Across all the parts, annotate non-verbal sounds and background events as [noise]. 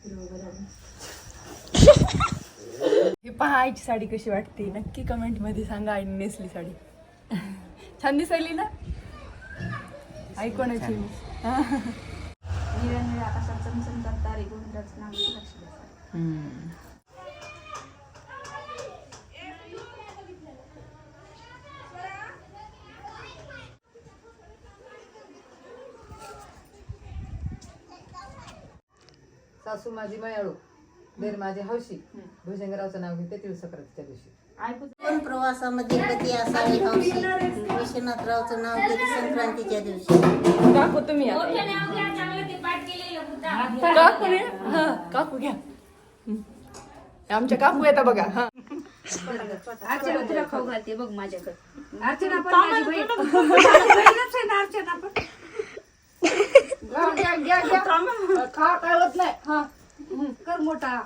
[laughs] ही पहा आईची साडी कशी वाटते. नक्की कमेंटमध्ये सांगा आईने नेसली साडी. छान दिसायली ना? आई कोणाची? निरनिळ्या आकाशात चमचमतात तारे गोविंदाचं नाव घेऊन लक्ष सासू माझी मयाळू देर माझे हौशी. भुजंगरावचं नाव घेते तिळसक्रांतीच्या दिवशी. पण प्रवासामध्ये पती असावी हौशी विश्वनाथरावचं नाव घेते संक्रांतीच्या दिवशी. काकू तुम्ही आता. काकू? हा घ्या. आमच्या काकू येतात बघा हा. अर्चना तुला खाऊ घालते बघ माझ्याकडे. अर्चना पण माझी बहीण. बहीणच आहे ना अर्चना पण. [laughs] घ्या घ्या घ्या. खा काय होत नाही. हा. कर मोठा.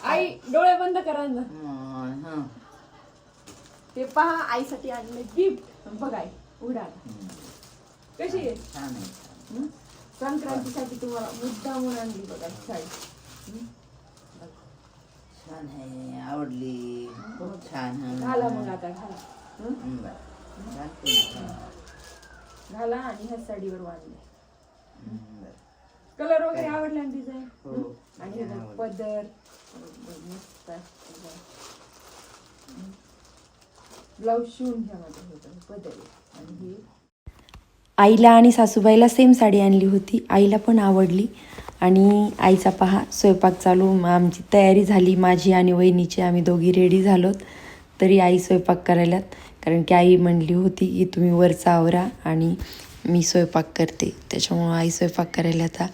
आई डोळे बंद करा ना. ते पहा आईसाठी आणले गिफ्ट बघ आई उडा कशी आहे? संक्रांतीसाठी तुम्हाला मुद्दा म्हणून आणली बघा साडी. छान आहे आवडली खूप छान आहे. घाला मग आता घाला हं? हं, बरं. घालते ना. घाला आणि ह्या साडीवर हं, बरं. कलर वगैरे आवडला डिझाईन हो. आणि हे बघ. पदर मस्त ब्लाऊज शिवून घ्या माझं होतं पदर आहे. आणि हे आईला आणि सासूबाईला सेम साडी आणली होती आईला पण आवडली आणि आईचा पहा स्वयंपाक चालू आमची तयारी झाली माझी आणि वहिनीची आम्ही दोघी रेडी झालोत. तरी आई स्वयंपाक करायलात कारण की आई म्हणली होती की तुम्ही वरचा आवरा आणि मी स्वयंपाक करते. त्याच्यामुळं आई स्वयंपाक करायला आता.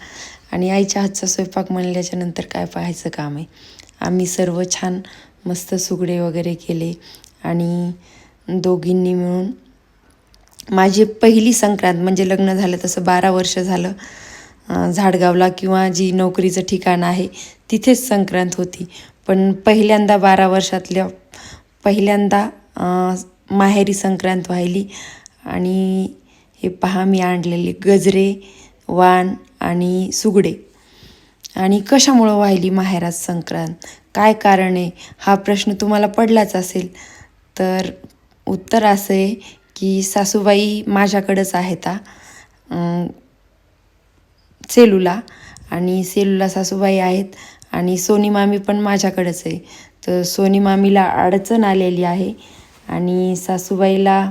आणि आईच्या हातचा स्वयंपाक म्हणल्याच्या नंतर काय पाहायचं काम आहे? आम्ही सर्व छान मस्त सुगडे वगैरे केले आणि दोघींनी मिळून माझी पहिली संक्रांत म्हणजे लग्न झालं तसं बारा वर्ष झालं. झाडगावला किंवा जी नोकरीचं ठिकाण आहे तिथेच संक्रांत होती. पण पहिल्यांदा बारा वर्षातल्या पहिल्यांदा माहेरी संक्रांत व्हायली. आणि हे पहा मी आणलेले गजरे वाण आणि सुगडे. आणि कशामुळं व्हायली माहेरात संक्रांत? काय कारण आहे? हा प्रश्न तुम्हाला पडलाच असेल. तर उत्तर असं आहे की सासूबाई माझ्याकडंच आहेत सेलूला. आणि सेलूला सासूबाई आहेत आणि सोनी मामी पण माझ्याकडंच आहे. तर सोनी मामीला अडचण आलेली आहे आणि सासूबाईला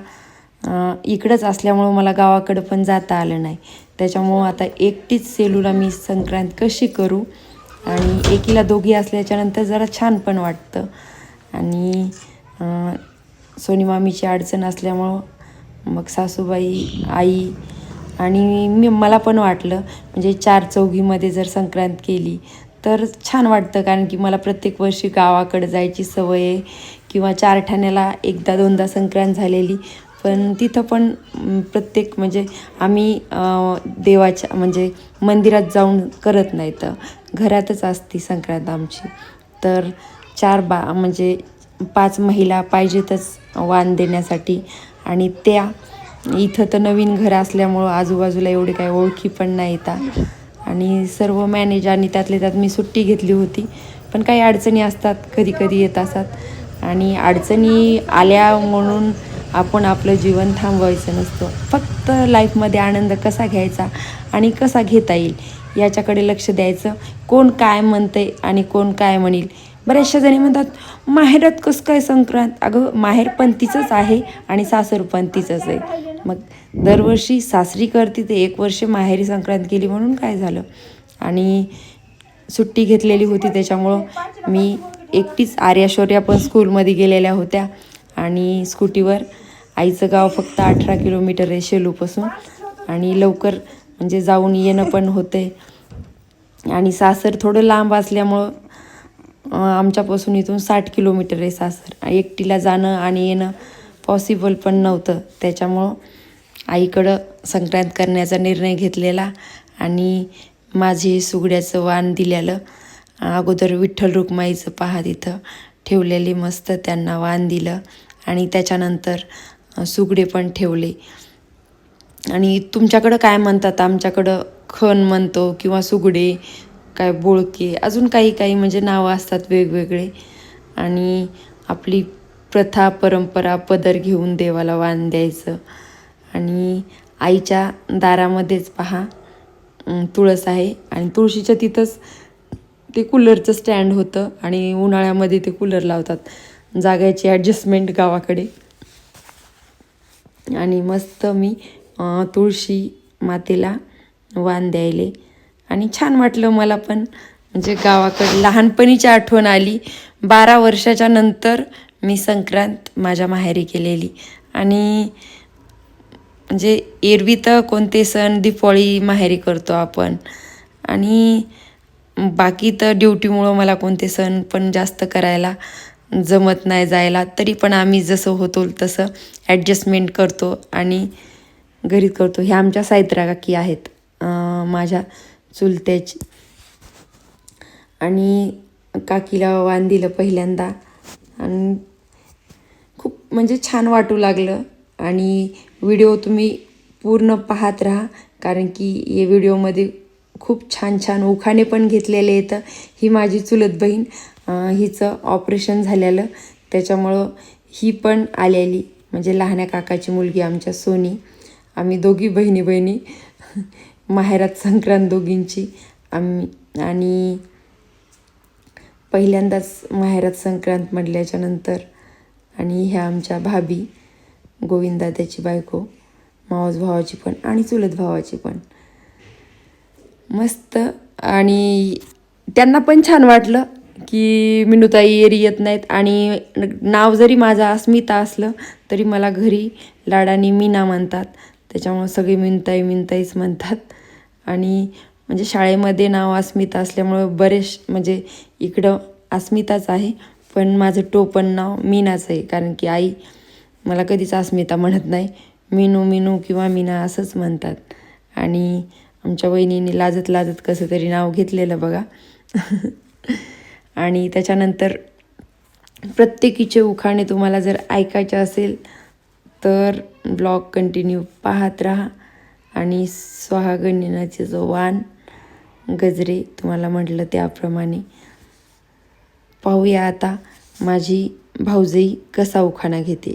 इकडंच असल्यामुळं मला गावाकडं पण जाता आलं नाही. त्याच्यामुळं आता एकटीच सेलूला मी संक्रांत कशी करू? आणि एकीला दोघी असल्याच्यानंतर जरा छान पण वाटतं. आणि सोनी मामीची अडचण असल्यामुळं मग सासूबाई आई आणि मी मला पण वाटलं म्हणजे चार चौघीमध्ये जर संक्रांत केली तर छान वाटतं. कारण की मला प्रत्येक वर्षी गावाकडे जायची सवय आहे किंवा चार ठाण्याला एकदा दोनदा संक्रांत झालेली. पण तिथं पण प्रत्येक म्हणजे आम्ही देवाच्या म्हणजे मंदिरात जाऊन करत नाही तर. घरातच असती संक्रांत आमची. तर चार बा म्हणजे पाच महिला पाहिजेतच वाण देण्यासाठी. आणि त्या इथं तर नवीन घर असल्यामुळं आजूबाजूला एवढे काही ओळखी पण नाही येतात आणि सर्व मॅनेज आणि त्यातल्या त्यात मी सुट्टी घेतली होती. पण काही अडचणी असतात कधी कधी येत असतात. आणि अडचणी आल्या म्हणून आपण आपलं जीवन थांबवायचं नसतं. फक्त लाईफमध्ये आनंद कसा घ्यायचा आणि कसा घेता येईल याच्याकडे लक्ष द्यायचं. कोण काय म्हणते आणि कोण काय म्हणेल बऱ्याचशा जणी म्हणतात माहेरात कसं काय संक्रांत? अगं माहेर पण आहे आणि सासर पण आहे. मग दरवर्षी सासरी करते ते एक वर्ष माहेरी संक्रांत केली म्हणून काय झालं? आणि सुट्टी घेतलेली होती त्याच्यामुळं मी एकटीच आर्याशौर्या पण स्कूलमध्ये गेलेल्या होत्या. आणि स्कूटीवर आईचं गाव फक्त अठरा किलोमीटर आहे शेलूपासून. आणि लवकर म्हणजे जाऊन येणं पण होते आणि सासर थोडं लांब असल्यामुळं आमच्यापासून इथून साठ किलोमीटर आहे सासर. एकटीला जाणं आणि येणं पॉसिबल पण नव्हतं. त्याच्यामुळं आईकडं संक्रांत करण्याचा निर्णय घेतलेला आणि माझे सुगड्याचं वाण दिलेलं. अगोदर विठ्ठल रुक्माईचं पहा तिथं ठेवलेले मस्त त्यांना वाण दिलं आणि त्याच्यानंतर सुगडे पण ठेवले. आणि तुमच्याकडं काय म्हणतात? आमच्याकडं खण म्हणतो किंवा सुगडे काय बोळके अजून काही काही म्हणजे नावं असतात वेगवेगळे. आणि आपली प्रथा परंपरा पदर घेऊन देवाला वाण द्यायचं. आणि आईच्या दारामध्येच पहा तुळस आहे. आणि तुळशीच्या तिथंच ते कूलरचं स्टँड होतं आणि उन्हाळ्यामध्ये ते कूलर लावतात. जागायची ॲडजस्टमेंट गावाकडे. आणि मस्त मी तुळशी मातेला वाण द्यायले. आणि छान वाटलं मला पण. म्हणजे गावाकडे लहानपणीची आठवण आली. बारा वर्षाच्या नंतर मी संक्रांत माझ्या माहेरी केलेली आणि म्हणजे एरवी तर कोणते सण दिवाळी माहेरी करतो आपण. आणि बाकी तर ड्युटीमुळं मला कोणते सण पण जास्त करायला जमत नाही जायला. तरी पण आम्ही जसं होतो तसं ॲडजस्टमेंट करतो आणि घरीच करतो. ह्या आमच्या सायत्रा काकी आहेत. माझ्या चुलत्याची. आणि काकीला वाण दिलं पहिल्यांदा. आणि खूप म्हणजे छान वाटू लागलं. आणि व्हिडिओ तुम्ही पूर्ण पाहत राहा. कारण की या व्हिडिओमध्ये खूप छान छान उखाणे पण घेतलेले आहेत. ही माझी चुलत बहीण हिचं ऑपरेशन झालेलं. त्याच्यामुळं ही पण आलेली. म्हणजे लहान्या काकाची मुलगी आमच्या सोनी. आम्ही दोघी बहिणी बहिणी माहेरात संक्रांत दोघींची. आम्ही आणि पहिल्यांदाच माहेरात संक्रांत म्हटल्याच्या नंतर आणि ह्या आमच्या भाभी गोविंदा त्याची बायको मावस भावाची पण आणि चुलत भावाची पण. मस्त आणि त्यांना पण छान वाटलं की मिनूताई एरी येत नाहीत आणि नाव जरी माझं अस्मिता असलं तरी मला घरी लाडाने मीना म्हणतात. त्याच्यामुळं सगळे मिनताई मिनताईच म्हणतात. आणि म्हणजे शाळेमध्ये नाव अस्मिता असल्यामुळं बरेच म्हणजे इकडं अस्मिताच आहे पण माझं टोपण नाव मीनाच आहे कारण की आई मला कधीच अस्मिता म्हणत नाही. मिनू मिनू किंवा मीना असंच म्हणतात. आणि आमच्या वहिनीने लाजत लाजत कसं तरी नाव घेतलेलं बघा. [laughs] आणि त्याच्यानंतर प्रत्येकीचे उखाणे तुम्हाला जर ऐकायचे असेल तर ब्लॉग कंटिन्यू पाहत राहा. आणि स्वाहागणिनाचे जो वाण गजरे तुम्हाला म्हटलं त्याप्रमाणे. पाहूया आता माझी भाऊजाई कसा उखाणा घेते.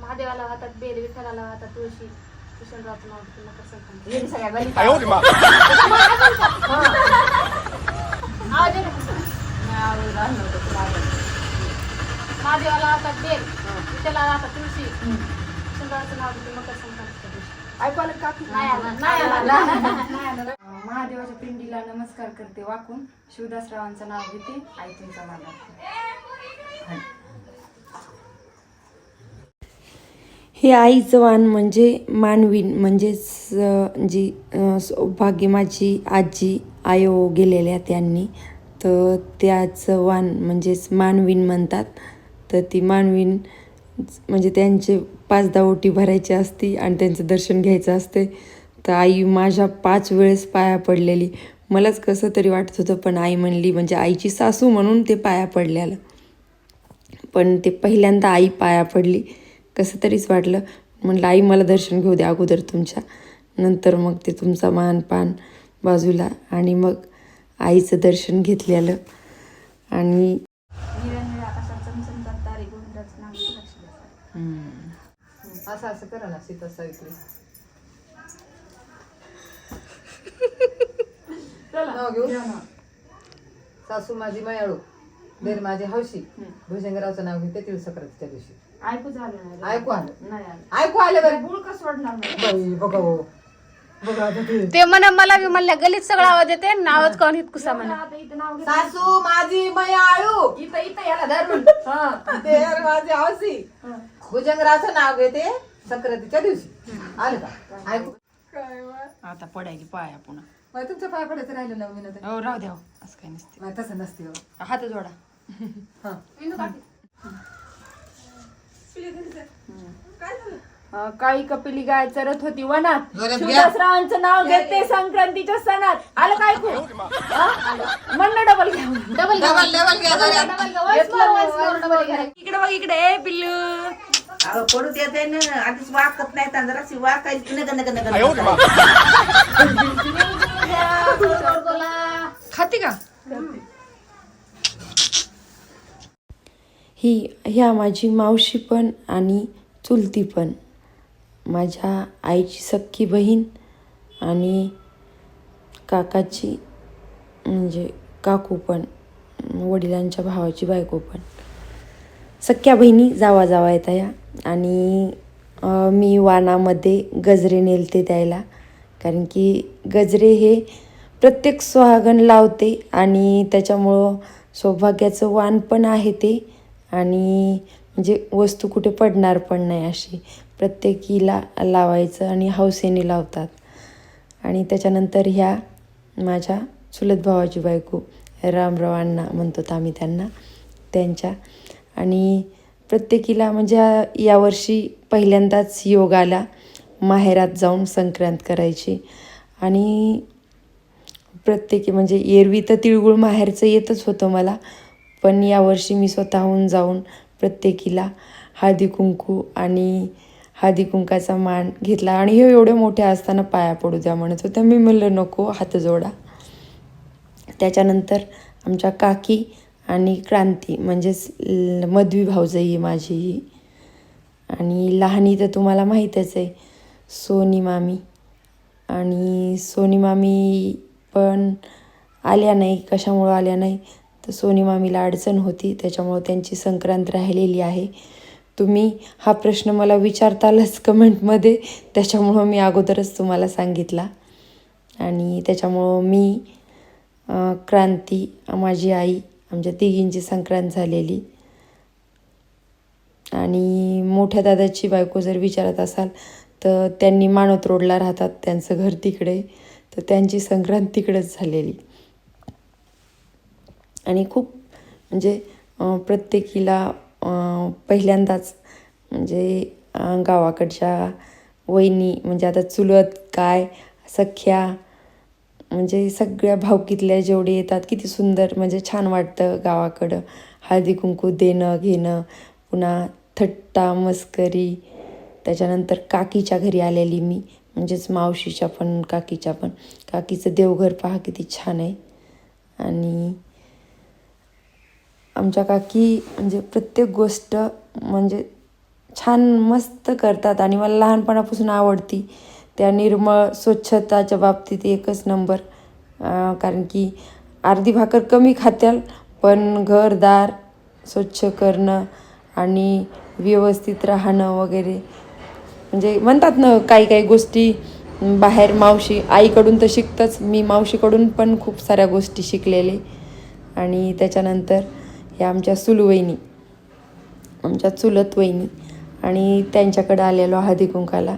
महादेवाला वाहतात बेल विठ्ठलाला वाहतात तुळशी किशनरावचं नाव घेते मकर संक्रांत. सगळ्या [laughs] गणित आवाज येतो. नाही, आवाज राहिला होता, तुला आवाज. महादेवाला वाहतात बेल विठ्ठलाला वाहतात तुळशी. किशनरावचं नाव घेते मकर संक्रांतीच्या दिवशी. ऐकू आलं. का? नाही आलं. नाही आलं. नाही आलं. महादेवाच्या पिंडीला नमस्कार करते वाकून. शिवदासरावांचं नाव घेते. आई तुमचा हे आईचं वाण म्हणजे मानवीन म्हणजेच जी सौभाग्य माझी आजी आयो गेलेल्या त्यांनी तर त्याचं वाण म्हणजेच मानवीन म्हणतात. तर ती मानवीन म्हणजे त्यांचे पाच ओटी भरायची असती आणि त्यांचं दर्शन घ्यायचं असते. तर आई माझ्या पाच वेळेस पाया पडलेली. मलाच कसं तरी वाटत होतं पण आई म्हणली म्हणजे आईची सासू म्हणून ते पाया पडलेलं. पण ते पहिल्यांदा आई पाया पडली. कसं तरीच वाटलं. म्हटलं आई मला दर्शन घेऊ द्या अगोदर तुमच्या. नंतर मग ते तुमचा मान पान बाजूला. आणि मग आईचं दर्शन घेतलेलं. आणि निरनिळ आकाशात चमचमतात तारे गोविंदाचं नाव घेते लक्ष्मी असं असं करा ना सीता सावित्री. नाव घेऊ? सासू माझी मयाळू देर माझी हौशी. भुजंगरावचं नाव घेते तिळ सक्रातीच्या दिवशी. ऐकू झालं ऐकू आलं. नाही आलं. ऐकू आलं बरं. गुळ का सोडणार नाही? बघा हो. ते. म्हणा मला बी म्हणल्या गलीत सगळं आवाज येते नावच कोण म्हणा नाव घे सासू माझी मयाळू. इथं इथं याला धरून. [laughs] हा. देर माझी हौशी. भुजंगरावचं नाव घेते सक्रातीच्या दिवशी. आलं का? ऐकू. आता पडायची पाया पुन्हा. मग तुमच्या पाय पडायचं राहिलं ना मी हो राहू द्या हो. असं काही नसते. मग तसं नसते हो. हात जोडा. हा. अं, काळी कपिली गाय चरत होती वनात. जोरात घ्या. शिवदासरावांचं नाव घेते संक्रांतीच्या सणात. आलं काय खूप म्हणणं डबल घ्या डबल डबल घ्या जरा. इकडे बघ इकडे. ए पिल्लू. अगं पडू ना. आधीच वाकत नाही तर जराशी वाकायची नग नग नग खाते का? ही ह्या माझी मावशी पण आणि चुलती पण. माझ्या आईची सख्खी बहीण आणि काकाची म्हणजे काकू पण वडिलांच्या भावाची बायको पण. सख्या बहिणी जावा जावा येता या. आणि मी वानामध्ये गजरे नेलते द्यायला कारण की गजरे हे प्रत्येक सुहागण लावते आणि त्याच्यामुळं सौभाग्याचं वाण पण आहे ते. आणि म्हणजे वस्तू कुठे पडणार पण नाही अशी. प्रत्येकीला लावायचं आणि हौसेने लावतात. आणि त्याच्यानंतर ह्या माझ्या चुलत भावाची बायको रामरावांना म्हणतो आम्ही त्यांना त्यांच्या. आणि प्रत्येकीला म्हणजे यावर्षी पहिल्यांदाच योग आला माहेरात जाऊन संक्रांत करायची. आणि प्रत्येकी म्हणजे एरवी तर तिळगुळ माहेरचं येतच होतं मला पण यावर्षी मी स्वतःहून जाऊन प्रत्येकीला हळदी कुंकू आणि हळदी कुंकाचा मान घेतला. आणि हे एवढ्या मोठ्या असताना पाया पडू द्या म्हणत होत्या. मी म्हणलं नको हात जोडा. त्याच्यानंतर आमच्या काकी आणि क्रांती म्हणजेच ल- मधवी भाऊजई माझी. ही आणि लहानी तर तुम्हाला माहीतच आहे सोनी मामी. आणि सोनी मामी पण आल्या नाही कशामुळं आल्या नाही? तर सोनी मामीला अडचण होती त्याच्यामुळं त्यांची संक्रांत राहिलेली आहे. तुम्ही हा प्रश्न मला विचारतालच कमेंटमध्ये त्याच्यामुळं मी अगोदरच तुम्हाला सांगितला. आणि त्याच्यामुळं मी क्रांती माझी आई आमच्या तिघींची संक्रांत झालेली. आणि मोठ्या दादाची बायको जर विचारत असाल तर त्यांनी मानवत रोडला राहतात त्यांचं घर तिकडे. तर त्यांची संक्रांत तिकडेच झालेली. आणि खूप म्हणजे प्रत्येकीला पहिल्यांदाच म्हणजे गावाकडच्या वहिनी म्हणजे आता चुलत काय सख्या म्हणजे सगळ्या भावकीतल्या जेवढे येतात किती सुंदर म्हणजे छान वाटतं गावाकडं. हळदी कुंकू देणं घेणं पुन्हा थट्टा मस्करी. त्याच्यानंतर काकीच्या घरी आलेली मी म्हणजेच मावशीच्या पण काकीच्या पण. काकीचं देवघर पहा किती छान आहे. आणि आमच्या काकी म्हणजे प्रत्येक गोष्ट म्हणजे छान मस्त करतात आणि मला लहानपणापासून आवडती. त्या निर्मळ स्वच्छताच्या बाबतीत एकच नंबर. कारण की अर्धी भाकर कमी खात्याल पण घरदार स्वच्छ करणं आणि व्यवस्थित राहणं वगैरे. म्हणजे म्हणतात ना काही काही गोष्टी बाहेर मावशी आईकडून तर शिकतंच. मी मावशीकडून पण खूप साऱ्या गोष्टी शिकलेले. आणि त्याच्यानंतर ह्या आमच्या सुलवहिनी आमच्या चुलत वहिनी आणि त्यांच्याकडं आलेलो हळदी कुंकाला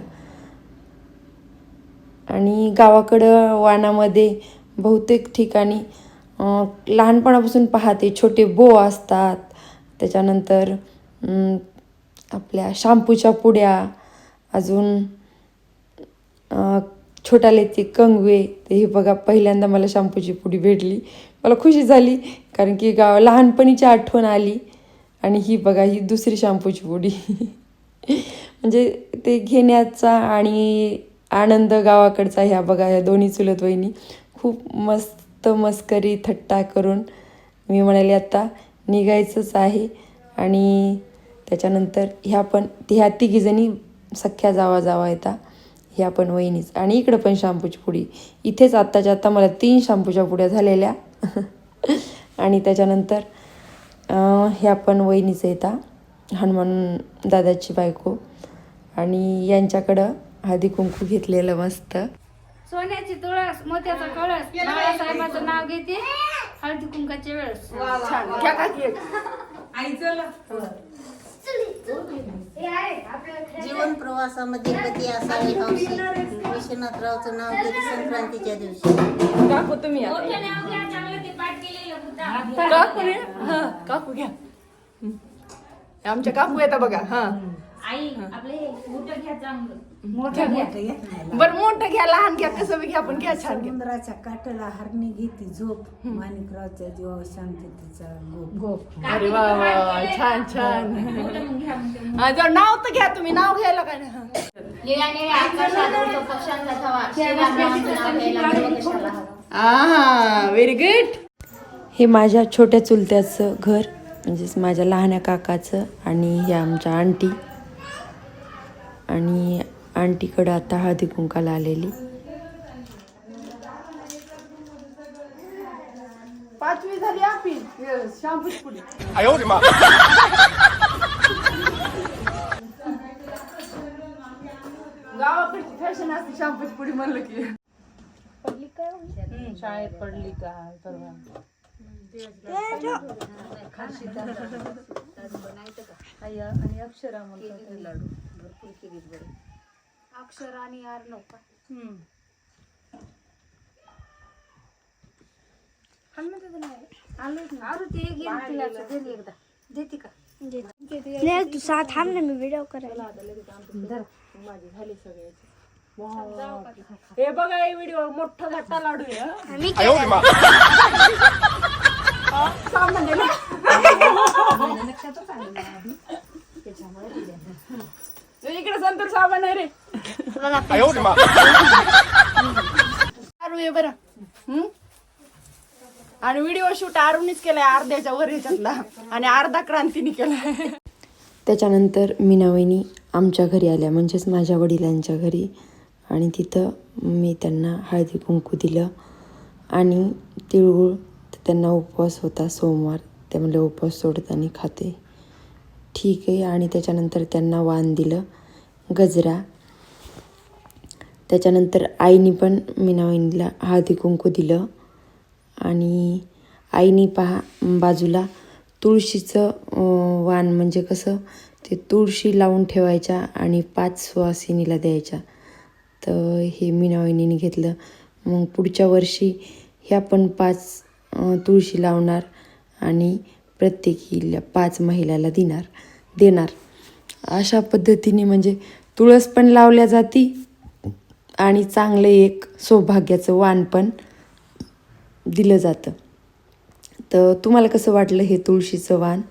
आणि गावाकडं वानामध्ये बहुतेक ठिकाणी लहानपणापासून पाहते छोटे बो असतात. त्याच्यानंतर आपल्या शाम्पूच्या पुड्या अजून छोटाले ते कंगवे ते हे बघा पहिल्यांदा मला शॅम्पूची पुडी भेटली. मला खुशी झाली कारण की गाव लहानपणीची आठवण आली. आणि ही बघा ही दुसरी शॅम्पूची पुडी. [laughs] म्हणजे ते घेण्याचा आणि आनंद गावाकडचा ह्या बघा ह्या दोन्ही चुलत वहिनी. खूप मस्त मस्करी थट्टा करून मी म्हणाले आत्ता निघायचंच आहे. आणि त्याच्यानंतर ह्या पण ह्या तिघीजणी सख्या जावा जावा येतात ह्या पण वहिनीच. आणि इकडं पण शॅम्पूची पुडी. इथेच आत्ताच्या आत्ता मला तीन शॅम्पूच्या पुड्या झालेल्या. [laughs] आणि त्याच्यानंतर ह्या पण वहिनीच येतात हनुमान दादाची बायको. आणि यांच्याकडं हळदी कुंकू घेतलेलं मस्त. सोन्याची तुळस मोत्याचा कळस. बाळासाहेबाचं नाव घेते. हळदी कुंकाच्या वेळेस. छान. घ्या काकी एक. जीवन प्रवासामध्ये कधी असावे हौशी विश्वनाथरावचं नाव घेते संक्रांतीच्या दिवशी. काकू तुम्ही काकू काकू घ्या. हं. आमच्या काकू येतात बघा हा. आई आपले मोठं घ्या चांगलं. मोठं घ्या. बरं मोठं घ्या लहान घ्या कसं बी घ्या पण घ्या छान घ्या. समुद्राच्या काठाला हरणी घेते झोप. माणिकरावच्या जीवावर शांततेचा गोप. अरे वा वा वा छान छान. हा, जर नाव तर घ्या तुम्ही नाव घ्यायला काय नाही. लिळ्याने आकाशात उडतो पक्ष्यांचा थवा शिवरामाचं नाव घ्यायला देव कशाला. हवा हा व्हेरी गुड हे माझ्या छोट्या चुलत्याचं घर म्हणजेच माझ्या लहान्या काकाचं आणि हे आमच्या आंटी. आणि आंटीकडं आता हळदी कुंकाला आलेली. पाचवी झाली आपली. शॅम्पूच पुढे गावाकडची फॅशन असते पुढे म्हणलं की. शाळेत पडली का? परवा. [laughs] आणि अक्षरा म्हणतो लाडू. भरपूर केलीत बरं अक्षर आणि अर्णव का अरे ते गेम तिला दिली एकदा. देते का तू साथ थांब ना मी व्हिडिओ करायला हे बघा हे व्हिडिओ मोठा घट्टा लाडू आहे हं. [laughs] मी. तू इकडे संतूर साबण आहे रे. [laughs] बरं. हं? आणि व्हिडिओ शूट आरुनीच केलाय अर्ध्याच्या वर ह्याच्यातला आणि अर्धा क्रांतीने केलाय. त्याच्यानंतर मीनावहिनी आमच्या घरी आल्या म्हणजेच माझ्या वडिलांच्या घरी. आणि तिथं मी त्यांना हळदी कुंकू दिलं. आणि तिळगुळ त्यांना उपवास होता सोमवार. ते म्हणले उपवास सोडताना खाते. ठीक आहे आणि त्याच्यानंतर त्यांना वाण दिलं. गजरा. त्याच्यानंतर आईनी पण मीनावाईनीला हळदी कुंकू दिलं. आणि आईनी पहा बाजूला तुळशीचं वाण म्हणजे कसं? ते तुळशी लावून ठेवायच्या आणि पाच सुवासिनीला द्यायच्या. तर हे मीनावाईनीने घेतलं. मग पुढच्या वर्षी ह्या पण पाच तुळशी लावणार. आणि प्रत्येकीला पाच महिलाला देणार देणार. अशा पद्धतीने म्हणजे तुळस पण लावल्या जाती आणि चांगलं एक सौभाग्याचं वाण पण दिलं जातं. तर तुम्हाला कसं वाटलं हे तुळशीचं वाण?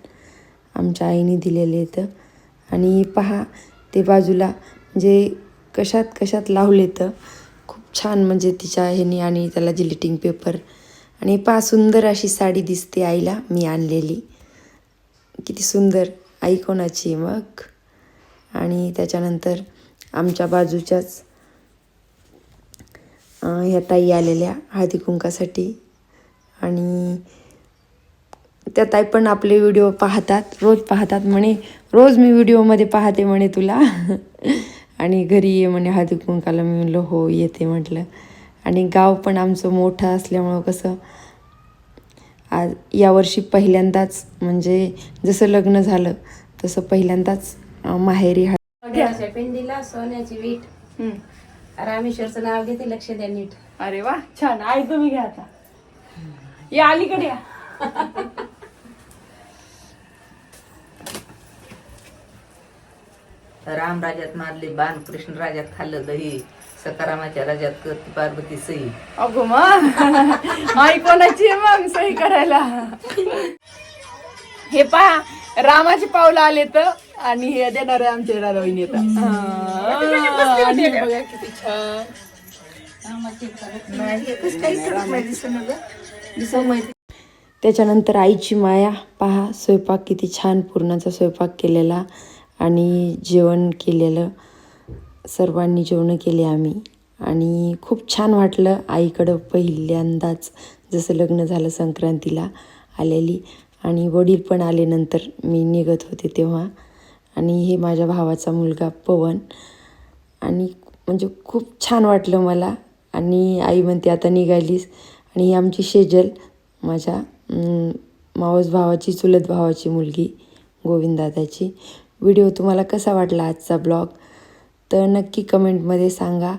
आमच्या आईने दिलेलं येतं आणि पहा ते बाजूला म्हणजे कशात कशात लावले तर खूप छान म्हणजे तिच्या ह्याने आणि त्याला जिलेटिंग पेपर आणि पहा सुंदर अशी साडी दिसते आईला. मी आणलेली. किती सुंदर. आई कोणाची मग? आणि त्याच्यानंतर आमच्या बाजूच्याच ह्या ताई आलेल्या हळदी कुंकासाठी. आणि त्या ताई पण आपले व्हिडिओ पाहतात रोज पाहतात म्हणे. रोज मी व्हिडिओमध्ये पाहते म्हणे तुला. [laughs] आणि घरी ये म्हणे हळदी कुंकाला. मी म्हणलं हो येते म्हटलं. आणि गाव पण आमचं मोठं असल्यामुळं कसं आज यावर्षी पहिल्यांदाच म्हणजे जसं लग्न झालं तसं पहिल्यांदाच माहेरी देवाच्या पिंडीला सोन्याची वीट. रामेश्वरचं नाव घेते लक्ष द्या नीट. अरे वा छान. आई तुम्ही घ्या आता. या अलीकडे या. राम राज्यात मारले बाण कृष्ण राज्यात खाल्लं दही. सकारामाच्या राज्यात करते पार्वती सई. अगो मग [laughs] आई कोणाची आहे मग सही करायला? हे पहा रामाची पावलं आले तर आणि हे देणार आहे आमच्या राधावणी आणि बघा किती छान. त्याच्यानंतर आईची माया पहा स्वयंपाक किती छान पुरणाचा स्वयंपाक केलेला आणि जेवण केलेलं. सर्वांनी जेवणं केले आम्ही. आणि खूप छान वाटलं आईकडं पहिल्यांदाच जसं लग्न झालं संक्रांतीला आलेली. आणि वडील पण आले नंतर मी निघत होते तेव्हा. आणि हे माझ्या भावाचा मुलगा पवन. आणि म्हणजे खूप छान वाटलं मला. आणि आई म्हणते आता निघालीस. आणि ही आमची शेजल माझ्या मावस भावाची चुलत भावाची मुलगी गोविंदादाची व्हिडिओ तुम्हाला कसा वाटला आजचा ब्लॉग? तर नक्की कमेंटमध्ये सांगा.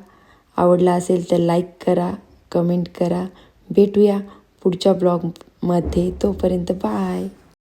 आवडला असेल तर लाईक करा कमेंट करा. भेटूया पुढच्या ब्लॉगमध्ये तोपर्यंत बाय